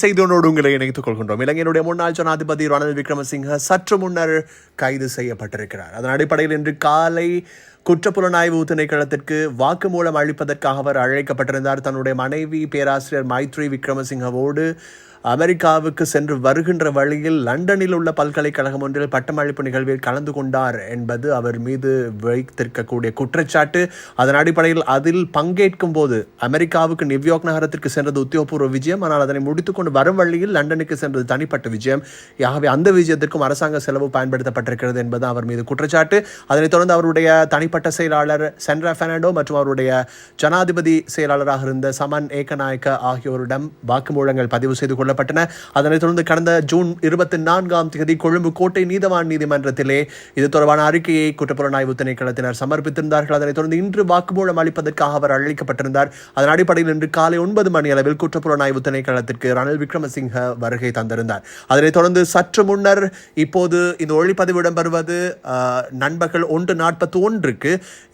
செய்தியோடு உங்களை இணைத்துக் கொள்கின்றோம். இலங்கையினுடைய முன்னாள் ஜனாதிபதி ரணில் விக்ரமசிங்க சற்று முன்னர் கைது செய்யப்பட்டிருக்கிறார். அதன் அடிப்படையில் இன்று காலை குற்றப்புலனாய்வு திணைக்களத்திற்கு வாக்குமூலம் அளிப்பதற்காக அவர் அழைக்கப்பட்டிருந்தார். தன்னுடைய மனைவி பேராசிரியர் மைத்ரி விக்ரமசிங்கவோடு அமெரிக்காவுக்கு சென்று வருகின்ற வழியில் லண்டனில் உள்ள பல்கலைக்கழகம் ஒன்றில் பட்டமளிப்பு நிகழ்வில் கலந்து கொண்டார் என்பது அவர் மீது வைத்திருக்கக்கூடிய குற்றச்சாட்டு. அதன் அடிப்படையில் அதில் பங்கேற்கும் போது அமெரிக்காவுக்கு நியூயார்க் நகரத்திற்கு சென்றது உத்தியோகபூர்வ விஜயம். ஆனால் அதனை முடித்துக்கொண்டு வரும் வழியில் லண்டனுக்கு சென்றது தனிப்பட்ட விஜயம். ஆகவே அந்த விஜயத்திற்கும் அரசாங்க செலவு பயன்படுத்தப்பட்டிருக்கிறது என்பது அவர் மீது குற்றச்சாட்டு. அதனைத் தொடர்ந்து அவருடைய தனிப்பட்ட செயலாளர் சென்ட்ரா பெர்னாண்டோ மற்றும் அவருடைய ஜனாதிபதி செயலாளராக இருந்த சமன் ஏகநாயக்க ஆகியோரிடம் வாக்குமூலங்கள் பதிவு செய்து கொள்ளப்பட்டன. அதனைத் தொடர்ந்து கடந்த ஜூன் இருபத்தி நான்காம் தேதி கொழும்பு கோட்டை நீதவான் நீதிமன்றத்திலே இது தொடர்பான அறிக்கையை குற்றப்புலனாய்வு திணைக்களத்தினர் சமர்ப்பித்திருந்தார்கள். அதனைத் தொடர்ந்து இன்று வாக்குமூலம் அளிப்பதற்காக அவர் அழைக்கப்பட்டிருந்தார் அதன் அடிப்படையில் இன்று காலை ஒன்பது மணி அளவில் குற்றப்புலனாய்வு திணைக்களத்திற்கு ரணில் விக்ரமசிங்க வருகை தந்திருந்தார். அதனைத் தொடர்ந்து சற்று முன்னர் இப்போது இந்த ஒளிப்பதிவு இடம்பெறுவது நண்பர்கள் ஒன்று நாற்பத்தி ஒன்றுக்கு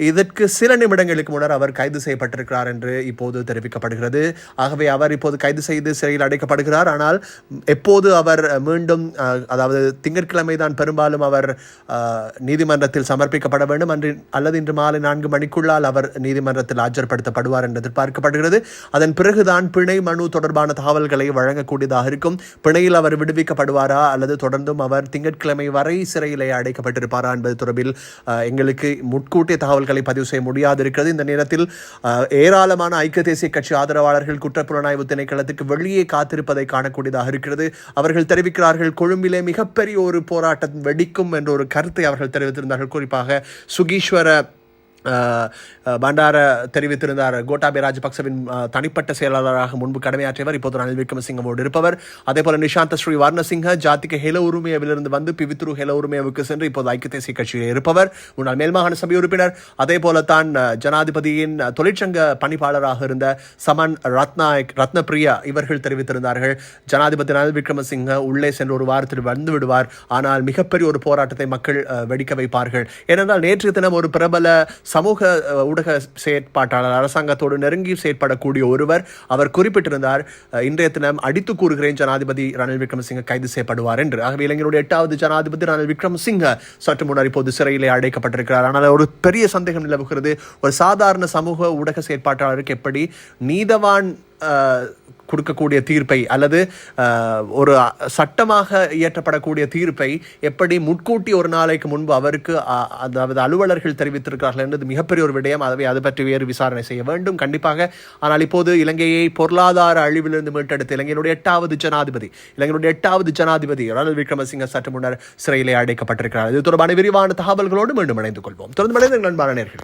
இதற்கு சில நிமிடங்களுக்கு முன்னர் அவர் கைது செய்யப்பட்டிருக்கிறார் என்று இப்போது தெரிவிக்கப்படுகிறது. ஆகவே அவர் இப்போது கைது செய்து சிறையில் அடைக்கப்படுகிறார். ஆனால் எப்போது அவர் மீண்டும் அதாவது திங்கட்கிழமை தான் பெரும்பாலும் அவர் நீதிமன்றத்தில் சமர்ப்பிக்கப்பட வேண்டும். அன்று அல்லது இன்று மாலை நான்கு மணிக்குள்ளால் அவர் நீதிமன்றத்தில் ஆஜர்படுத்தப்படுவார் என்று எதிர்பார்க்கப்படுகிறது. அதன் பிறகுதான் பிணை மனு தொடர்பான தகவல்களை வழங்கக்கூடியதாக இருக்கும். பிணையில் அவர் விடுவிக்கப்படுவாரா அல்லது தொடர்ந்தும் அவர் திங்கட்கிழமை வரை சிறையிலே அடைக்கப்பட்டிருப்பாரா என்பது தொடர்பில் எங்களுக்கு முட்கு முன்கூட்டிய தகவல்களை பதிவு செய்ய முடியாது இருக்கிறது இந்த நேரத்தில் ஏராளமான ஐக்கிய தேசிய கட்சி ஆதரவாளர்கள் குற்றப்புலனாய்வு திணைக்களத்துக்கு வெளியே காத்திருப்பதை காணக்கூடியதாக இருக்கிறது. அவர்கள் தெரிவிக்கிறார்கள் கொழும்பிலே மிகப்பெரிய ஒரு போராட்டம் வெடிக்கும் என்ற ஒரு கருத்தை அவர்கள் தெரிவித்திருந்தார்கள். குறிப்பாக சுகீஸ்வர பண்டார தெரிவித்திருந்தார். கோட்டாபய ராஜபக்சவின் தனிப்பட்ட செயலாளராக முன்பு கடமையாற்றியவர் இப்போது ரணில் விக்ரமசிங்கவோடு இருப்பவர். அதே போல நிஷாந்த ஸ்ரீ வர்ணசிங்க ஜாத்திக ஹெல உரிமையவிலிருந்து வந்து பிவித்ரு ஹெல உரிமையவுக்கு சென்று இப்போது ஐக்கிய தேசிய கட்சியில் இருப்பவர். முன்னாள் மேல்மாகாண சபை உறுப்பினர். அதே போல தான் ஜனாதிபதியின் தொழிற்சங்க பணிப்பாளராக இருந்த சமன் ரத்னாயக் ரத்னபிரியா இவர்கள் தெரிவித்திருந்தார்கள். ஜனாதிபதி ரணில் விக்ரமசிங்க உள்ளே சென்று ஒரு வாரத்தில் வந்து விடுவார். ஆனால் மிகப்பெரிய ஒரு போராட்டத்தை மக்கள் வெடிக்க வைப்பார்கள். ஏனென்றால் நேற்று தினம் ஒரு பிரபல சமூக ஊடக செயற்பாட்டாளர் அரசாங்கத்தோடு நெருங்கி செயற்படக்கூடிய ஒருவர் அவர் குறிப்பிட்டிருந்தார் இன்றைய தினம் அடித்து கூறுகிறேன் ஜனாதிபதி ரணில் விக்ரமசிங்க கைது செய்யப்படுவார் என்று. ஆகவே இளைஞருடைய எட்டாவது ஜனாதிபதி ரணில் விக்ரமசிங்க சற்று முன்னர் இப்போது சிறையிலே அடைக்கப்பட்டிருக்கிறார். ஆனால் ஒரு பெரிய சந்தேகம் நிலவுகிறது. ஒரு சாதாரண சமூக ஊடக செயற்பாட்டாளருக்கு எப்படி நீதவான் கொடுக்கக்கூடிய தீர்ப்பை அல்லது ஒரு சட்டமாக இயற்றப்படக்கூடிய தீர்ப்பை எப்படி முன்கூட்டி ஒரு நாளைக்கு முன்பு அவருக்கு அதாவது அலுவலர்கள் தெரிவித்திருக்கிறார்கள் என்பது மிகப்பெரிய ஒரு விடயம். அதை அது பற்றி வேறு விசாரணை செய்ய வேண்டும். கண்டிப்பாக ஆனால் இப்போது இலங்கையை பொருளாதார அழிவிலிருந்து மீட்டெடுத்து இலங்கையினுடைய எட்டாவது ஜனாதிபதி இலங்கையினுடைய எட்டாவது ஜனாதிபதி ரணில் விக்ரமசிங்க சற்று முன்னர் சிறையிலே அடைக்கப்பட்டிருக்கிறார். இது தொடர்பான விரிவான தகவல்களோடு மீண்டும் இணைந்து கொள்வோம். தொடர்ந்து மனித நண்பான நேர்கள்.